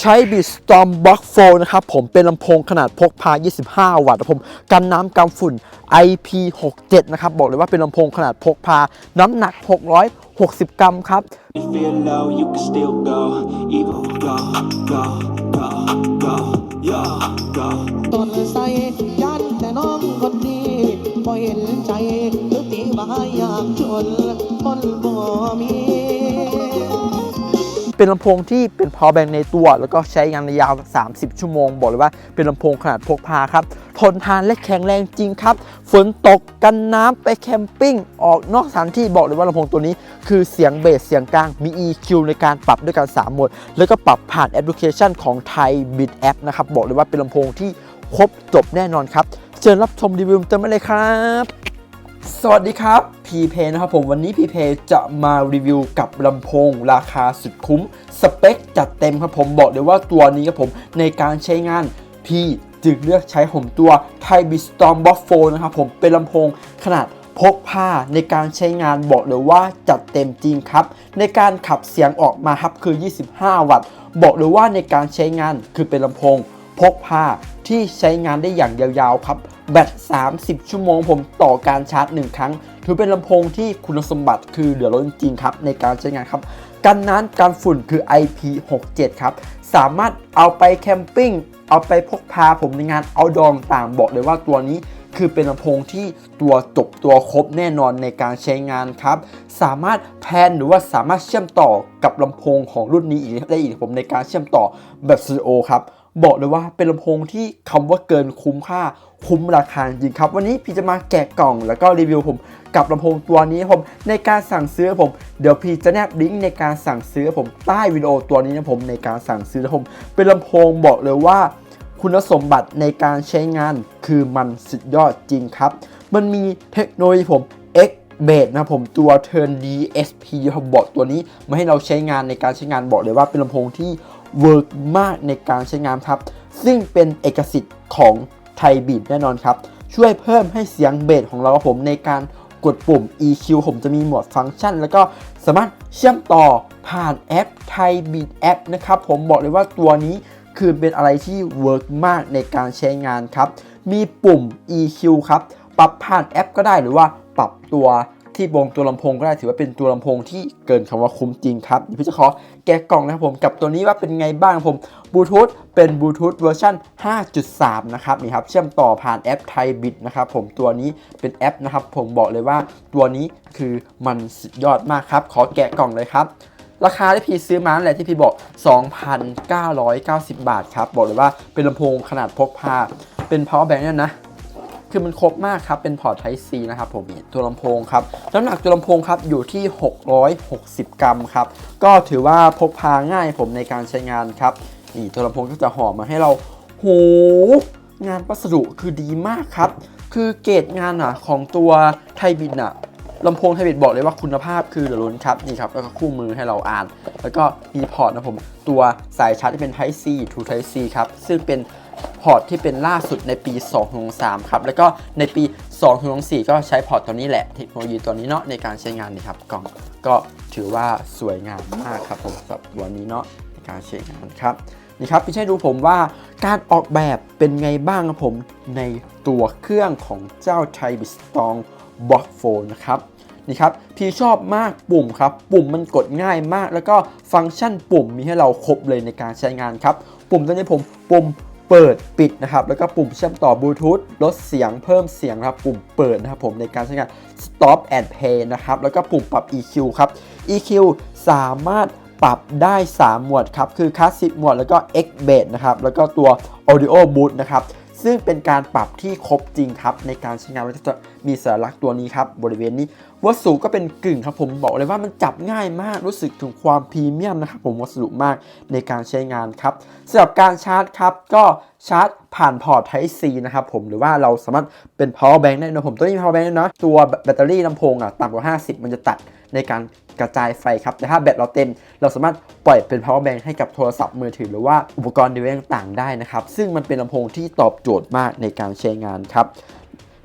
ใช้ b e a t Storm Box 4นะครับผมเป็นลำโพงขนาดพกพา 25 วัตต์ผมกันน้ำกันฝุ่น IP67 นะครับ บอกเลยว่าเป็นลำโพงขนาดพกพา น้ำหนัก 660 กรัมครับ you feel low, you can still go. Go, go, go, go, go. ต้นใสยันแต่น้องคนนี้พอเห็นใจทุกทีบายอยากชนคนบ่มี เป็นลำโพงที่เป็น power bank ในตัว แล้วก็ใช้งานยาว 30 ชั่วโมง บอกเลยว่าเป็นลำโพงขนาดพกพาครับ ทนทานและแข็งแรงจริงครับ ฝนตกกันน้ำไปแคมปิ้ง ออกนอกสถานที่บอกเลยว่าลำโพงตัวนี้ คือเสียงเบสเสียงกลางมี EQ ในการปรับด้วยกัน3โหมด แล้วก็ปรับผ่านแอปพลิเคชันของไทย Beat App นะครับบอกเลยว่าเป็นลำโพงที่ครบจบแน่นอนครับเชิญรับชมรีวิวเต็มไปเลยครับ สวัสดีครับพีเพนะครับผมวันนี้พีเพจะมารีวิวกับลำโพง ราคาสุดคุ้ม สเปคจัดเต็มครับผมบอกเลยว่าตัวนี้ครับผมในการใช้งานพี่จึงเลือกใช้ผมตัว t h a i b i Storm Box 4นะครับผมเป็นลำโพงขนาดพกพาในการใช้งานบอกเลยว่าจัดเต็มจริงครับ ในการขับเสียงออกมาครับคือ 25 วัตต์ บอกเลยว่าในการใช้งานคือเป็นลำโพงพกพาที่ใช้งานได้อย่างยาวๆครับ แบต 30 ชั่วโมงผมต่อการชาร์จ 1 ครั้ง ถือเป็นลำโพงที่คุณสมบัติคือเหลือล้นจริงครับ ในการใช้งานครับ กันน้ำกันฝุ่นคือ IP67 ครับ สามารถเอาไปแคมปิ้ง เอาไปพกพาผมในงานเอาดองต่างบอกเลยว่าตัวนี้คือเป็นลำโพงที่ตัวจบตัวครบแน่นอนในการใช้งานครับ สามารถแพนหรือว่าสามารถเชื่อมต่อกับลำโพงของรุ่นนี้อีกได้อีกผมในการเชื่อมต่อแบบสตูดิโอครับ บอกเลยว่าเป็นลำโพงที่คำว่าเกินคุ้มค่าคุ้มราคาจริงครับ วันนี้พี่จะมาแกะกล่องแล้วก็รีวิวผมกับลำโพงตัวนี้ผมในการสั่งซื้อผมเดี๋ยวพี่จะแนบลิงก์ในการสั่งซื้อผมใต้วิดีโอตัวนี้นะผมในการสั่งซื้อนะผมเป็นลำโพงบอกเลยว่า คุณสมบัติในการใช้งานคือมันสุดยอดจริงครับ มันมีเทคโนโลยีผม X b a s นะผมตัว Turn DSP ผมบอกตัวนี้มาให้เราใช้งานในการใช้งานบอกเลยว่าเป็นลำโพงที่เวิร์กมากในการใช้งานครับ ซึ่งเป็นเอกสิทธิ์ของ ไทยบีดแน่นอนครับ ช่วยเพิ่มให้เสียงเบสของเรากับผมในการกดปุ่ม EQ ผมจะมีโหมดฟังก์ชัน แล้วก็สามารถเชื่อมต่อผ่านแอปไทยบีดแอปนะครับผมบอกเลยว่าตัวนี้คือเป็นอะไรที่เวิร์กมากในการใช้งานครับ มีปุ่ม EQ ครับ ปรับผ่านแอปก็ได้หรือว่าปรับตัว ที่บงตัวลำโพงก็ได้ถือว่าเป็นตัวลำโพงที่เกินคำว่าคุ้มจริงครับเดี๋ยวพี่จะขอแกะกล่องนะครับผมกับตัวนี้ว่าเป็นไงบ้างผมบลูทูธเป็นบลูทูธเวอร์ชัน5.3 นะครับนี่ครับเชื่อมต่อผ่านแอปไทยบิดนะครับผมตัวนี้เป็นแอปนะครับผมบอกเลยว่าตัวนี้คือมันสุดยอดมากครับ ขอแกะกล่องเลยครับราคาที่พี่ซื้อมานั่นแหละที่พี่บอก 2,990 บาทครับ บอกเลยว่าเป็นลำโพงขนาดพกพา เป็น power bank เนี่ยนะ คือมันครบมากครับ เป็นพอร์ต Type C นะครับผมตัวลำโพงครับ น้ำหนักตัวลำโพงครับอยู่ที่ 660 กรัมครับ ก็ถือว่าพกพาง่ายผมในการใช้งานครับ นี่ตัวลำโพงก็จะห่อมาให้เราโหงานวัสดุคือดีมากครับ คือเกรดงานอะของตัวไทยบินอะลำโพงไทยบิดบอกเลยว่าคุณภาพคือเหลือล้นครับนี่ครับแล้วก็คู่มือให้เราอ่าน แล้วก็มีพอร์ตนะผมตัวสายชาร์จที่เป็น Type C to Type C ครับซึ่งเป็น ร์ตที่เป็นล่าสุดในปี2.3ครับ แล้วก็ในปี2.4ก็ใช้พอร์ตตัวนี้แหละ เทคโนโลยีตัวนี้เนาะในการใช้งานนี่ครับกล่องก็ถือว่าสวยงามมากครับผมสำหรับตัวนี้เนาะในการใช้งานครับนี่ครับพี่ให้ดูผมว่าการออกแบบเป็นไงบ้างครับผมในตัวเครื่องของเจ้าไทบิสตองบล็อกโฟนนะครับนี่ครับพี่ชอบมากปุ่มครับ ปุ่มมันกดง่ายมาก แล้วก็ฟังก์ชันปุ่มมีให้เราครบเลยในการใช้งานครับ ปุ่มตัวนี้ผมปุ่ม เปิดปิดนะครับ แล้วก็ปุ่มเชื่อมต่อบลูทูธลดเสียงเพิ่มเสียงครับ ปุ่มเปิดนะครับผมในการใช้งาน stop and play นะครับ แล้วก็ปุ่มปรับ EQ ครับ EQ สามารถปรับได้ 3 หมวดครับ คือ Classic หมวด แล้วก็ X Bass นะครับ แล้วก็ตัว Audio Boost นะครับ ซึ่งเป็นการปรับที่ครบจริงครับ ในการใช้งานแล้วก็จะมีสัญลักษณ์ตัวนี้ครับ บริเวณนี้วัสดุก็เป็นกึ่งครับผมบอกเลยว่ามันจับง่ายมากรู้สึกถึงความพรีเมียมนะครับผมวัสดุมากในการใช้งานครับสำหรับการชาร์จครับก็ชาร์จผ่านพอร์ต Type C นะครับผมหรือว่าเราสามารถเป็น power bank ได้นะผมตัวนี้ power bank ด้วยนะตัวแบตเตอรี่ลำโพงอะต่ำกว่า 50 มันจะตัดในการกระจายไฟครับ แต่ถ้าแบตเราเต็ม เราสามารถปล่อยเป็น power bank ให้กับโทรศัพท์มือถือ หรือว่าอุปกรณ์ดีเวต่างๆได้นะครับ ซึ่งมันเป็นลำโพงที่ตอบโจทย์มากในการใช้งานครับ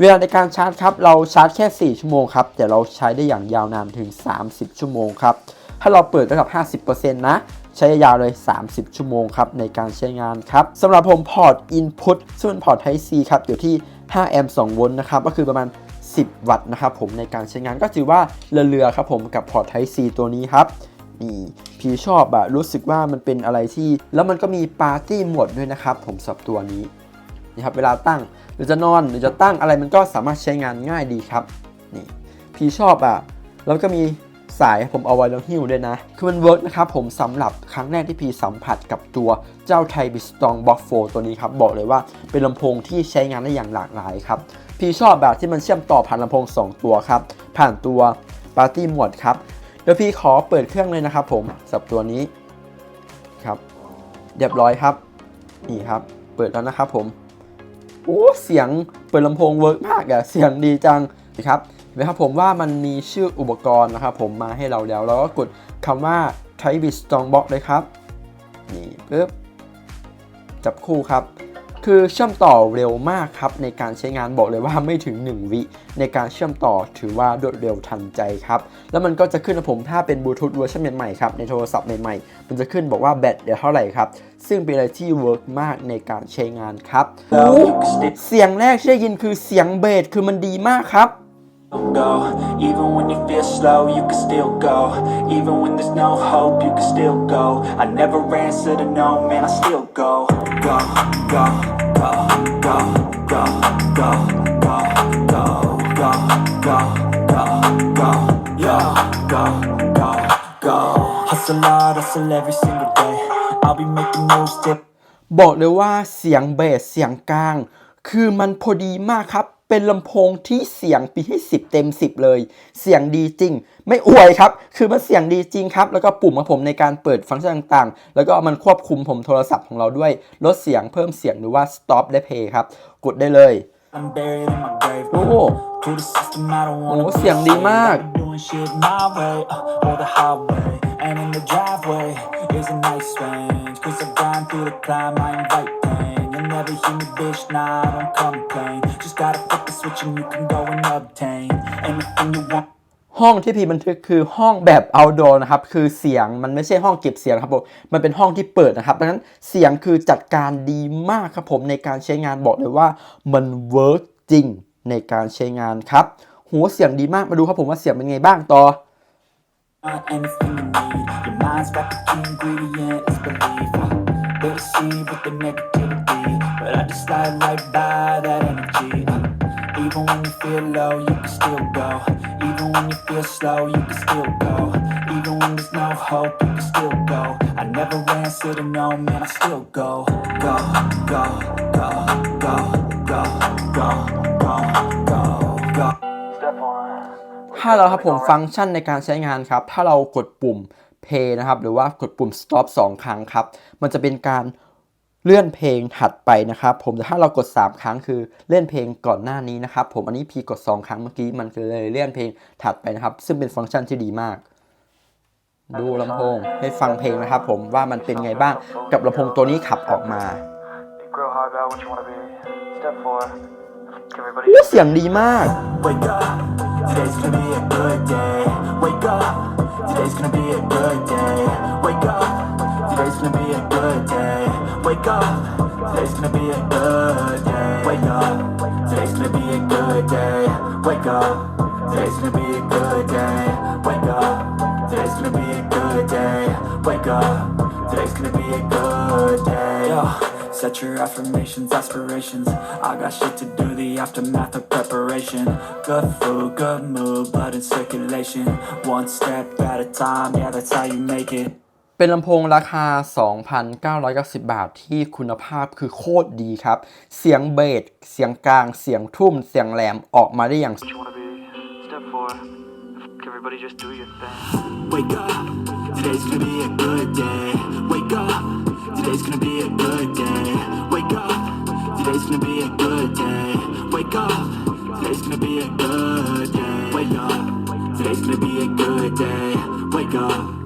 เวลาในการชาร์จครับเราชาร์จแค่ 4 ชั่วโมงครับแต่เราใช้ได้อย่างยาวนานถึง 30 ชั่วโมงครับถ้าเราเปิดระดับ 50%นะใช้ยาวเลย 30 ชั่วโมงครับในการใช้งานครับสำหรับผมพอร์ต Input ซึ่งเป็นพอร์ต Type C ครับอยู่ที่ 5 แอมป์ 2 โวลต์นะครับก็คือประมาณ 10 วัตต์นะครับผมในการใช้งานก็ถือว่าเรือๆครับผมกับพอร์ต Type C ตัวนี้ครับนี่พี่ชอบอะรู้สึกว่ามันเป็นอะไรที่ แล้วมันก็มีปาร์ตี้หมดด้วยนะครับผมสับตัวนี้นี่ครับเวลาตั้ง หรือจะนอนหรือจะตั้งอะไรมันก็สามารถใช้งานง่ายดีครับนี่พี่ชอบอะแล้วก็มีสายผมเอาไว้แล้วหิ้วด้วยนะ คือมันเวิร์กนะครับผมสำหรับครั้งแรกที่พี่สัมผัสกับตัวเจ้าไทบิสตองบ็อกโฟตัวนี้ครับ บอกเลยว่าเป็นลำโพงที่ใช้งานได้อย่างหลากหลายครับ พี่ชอบแบบที่มันเชื่อมต่อผ่านลำโพง 2 ตัวครับ ผ่านตัวปาร์ตี้หมดครับ เดี๋ยวพี่ขอเปิดเครื่องเลยนะครับผมสำหรับตัวนี้ครับ เรียบร้อยครับ นี่ครับ เปิดแล้วนะครับผม โอ้เสียงเปิดลำโพงเวิร์กมากอะเสียงดีจังนะครับเห็นไหมครับผมว่ามันมีชื่ออุปกรณ์นะครับผมมาให้เราแล้วเราก็กดคำว่า Type b i t Strong Box เลยครับ นี่ปึ๊บจับคู่ครับ คือเชื่อมต่อเร็วมากครับ ในการใช้งานบอกเลยว่าไม่ถึง 1 วิในการเชื่อมต่อถือว่ารวดเร็วทันใจครับ แล้วมันก็จะขึ้นนะผมถ้าเป็นบลูทูธเวอร์ชันใหม่ๆครับในโทรศัพท์ใหม่ๆ มันจะขึ้นบอกว่าแบตเดี๋ยวเท่าไหร่ครับ ซึ่งเป็นอะไรที่เวิร์กมากในการใช้งานครับเสียงแรกที่ได้ยินคือเสียงเบสคือมันดีมากครับ go. Even when you feel slow, you can still go. Even when there's no hope, you can still go. I never answer to no, man, I still go. Go, go, go, go, go, go, go, go, go, go, go, go, yo, go, go, go. Hustle hard, hustle every single day. I'll be making moves till บอกเลยว่าเสียงเบสเสียงกลาง คือมันพอดีมากครับ เป็นลำโพงที่เสียงปีให้ 10 เต็ม 10 เลย เสียงดีจริง ไม่อวยครับ คือมันเสียงดีจริงครับ แล้วก็ปุ่มของผมในการเปิดฟังก์ชันต่างๆ แล้วก็มันควบคุมผมโทรศัพท์ของเราด้วย ลดเสียงเพิ่มเสียงหรือว่า stop และ play ครับ กดได้เลย I'm buried in my grave. โอ้ To the system, I don't wanna โอ้ be เสียงดี saved. มาก I've been doing shit my way, uh, or the highway. And in the driveway is a nice range. Cause I grind through the climb, I invite pain. You'll never hear me, bitch, nah, I don't complain. Just gotta flip the switch and you can go and obtain anything you want. ห้องที่พี่บันทึกคือห้องแบบ outdoor นะครับ คือเสียงมันไม่ใช่ห้องเก็บเสียงครับผม มันเป็นห้องที่เปิดนะครับดังนั้นเสียงคือจัดการดีมากครับผมในการใช้งานบอกเลยว่ามันเวิร์กจริงในการใช้งานครับหัวเสียงดีมากมาดูครับผมว่าเสียงเป็นไงบ้างต่อ anything you need. Your mind's got the key ingredient, it's belief. Uh, They deceive with the negativity, but I just slide right by that energy. Uh, Even when you feel low, you can still go. Even when you feel slow, you can still go. Even when there's no hope, you can still go. I never answer to no, man, I still go. Go, go, go, go, go, go, go, go, go. Step one. ถ้าเราครับผมฟังก์ชันในการใช้งานครับ ถ้าเรากดปุ่ม play นะครับ หรือว่ากดปุ่ม stop 2 ครั้งครับ มันจะเป็นการ เลื่อนเพลงถัดไปนะครับ ผมแต่ถ้าเรากด 3 ครั้งคือเลื่อนเพลงก่อนหน้านี้นะครับ ผมอันนี้พีกด 2 ครั้งเมื่อกี้มันก็เลยเลื่อนเพลงถัดไปนะครับ ซึ่งเป็นฟังก์ชันที่ดีมาก ดูลำโพงให้ฟังเพลงนะครับ ผมว่ามันเป็นไงบ้างกับลำโพงตัวนี้ขับออกมา You grow hard about what you want to be. Step four. Everybody อู้เสียงดีมาก today's gonna be a good day. Wake up, today's gonna be a good day. Wake up, today's gonna be a good day. Wake up, today's gonna be a good day. Wake up, today's gonna be a good day. Wake up, today's gonna be a good day. Wake up, today's gonna be a good day. Set your affirmations, aspirations. I got shit to do, the aftermath of preparation. Good food, good mood, blood in circulation. One step at a time, yeah, that's how you make it. เป็นลำโพงราคา 2,990 บาทที่คุณภาพคือโคตรดีครับ เสียงเบส เสียงกลาง เสียงทุ่ม เสียงแหลมออกมาได้อย่าง what you want to be. Step four. Everybody just do your thing. Wake up, today's gonna be a good day. Wake up,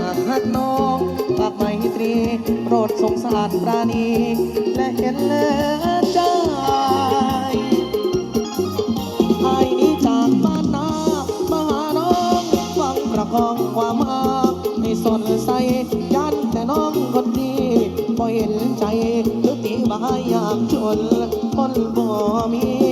ากหักน้องฝากไมตรีโปรดสงสารปราณี และเห็นแลใจไอ้นี้จากบ้านนามาหาน้องฟังประคองความอาให้สนใสยันแต่น้องคนดีพอเห็นใจหรือตีบายอยากชนคนบ่มี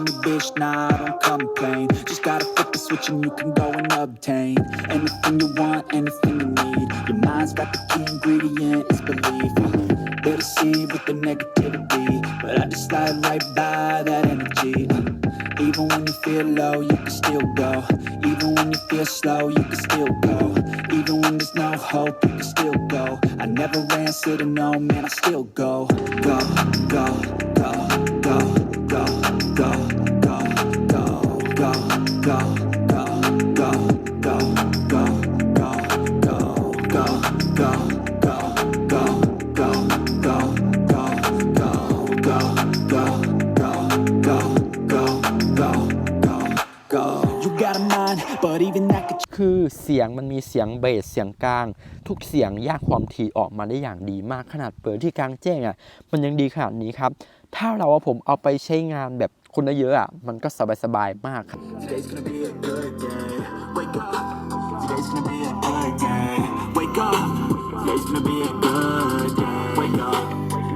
me, bitch, nah, I don't complain. Just gotta flip the switch and you can go and obtain anything you want, anything you need. Your mind's got the key ingredient, it's belief. They deceive with the negativity, but I just slide right by that energy. Even when you feel low, you can still go. Even when you feel slow, you can still go. Even when there's no hope, you can still go. I never answer to no, man, I still go, go, go, go, go, คือเสียงมันมีเสียงเบสเสียงกลาง ทุกเสียงแยกความถี่ออกมาได้อย่างดีมากขนาดเปิดที่กลางแจ้งอะมันยังดีขนาดนี้ครับ ถ้าเราว่าผมเอาไปใช้งานแบบคนเยอะๆอะมันก็สบายๆมากครับ Today's gonna be a good day. Wake up.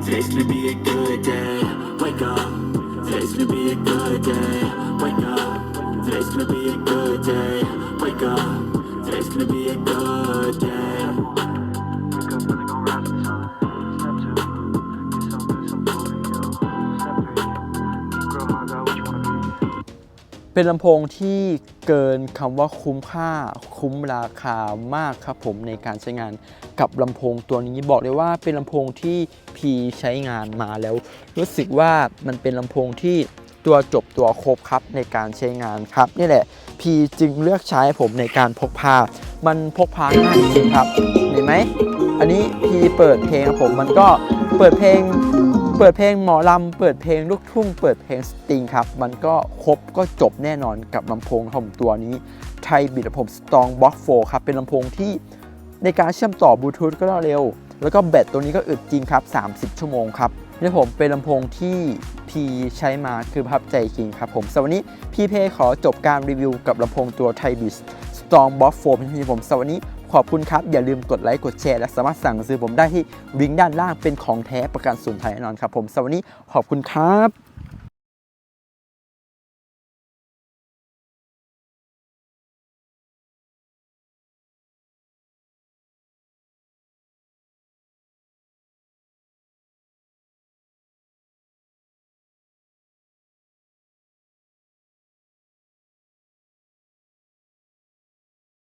Today's gonna be a good day. Wake up. Today's gonna be a good day. Wake up. Today's gonna be a good day. Wake up. Today's gonna be a good day. Wake up. Today's gonna be a good day. Wake up. Today's gonna be a good day. Wake up, really gon' rise to the sun. Step two, get some good, some food in you. Step three, grow hard about what you wanna be. เป็นลำโพงที่เกินคำว่าคุ้มค่าคุ้มราคามากครับผมในการใช้งานกับลำโพงตัวนี้บอกเลยว่าเป็นลำโพงที่พีใช้งานมาแล้ว รู้สึกว่ามันเป็นลำโพงที่ ตัวจบตัวครบครับในการใช้งานครับ นี่แหละ พีจึงเลือกใช้ผมในการพกพา มันพกพาง่ายจริงครับเห็นไหมอันนี้พีเปิดเพลงครับผมมันก็เปิดเพลง เปิดเพลงหมอลำเปิดเพลงลูกทุ่ง เปิดเพลงสตริงครับ มันก็ครบก็จบแน่นอนกับลำโพงของตัวนี้ไทยบิดผมสตองบ็อกโฟครับเป็นลำโพงที่ในการเชื่อมต่อบลูทูธก็เร็ว แล้วก็แบตตัวนี้ก็อึดจริงครับ 30 ชั่วโมงครับ นี่ผมเป็นลำโพงที่พีใช้มาคือประทับใจจริงครับผมสำหรับวันนี้พี่เพขอจบการรีวิวกับลำโพงตัวไทบิส Strong Box 4เป็นที่ผมสำหรับวันนี้ขอบคุณครับ อย่าลืมกดไลค์ กดแชร์และสามารถสั่งซื้อผมได้ที่ลิงก์ด้านล่างเป็นของแท้ประกันสูนไทยแน่นอนครับผมสำหรับวันนี้ขอบคุณครับ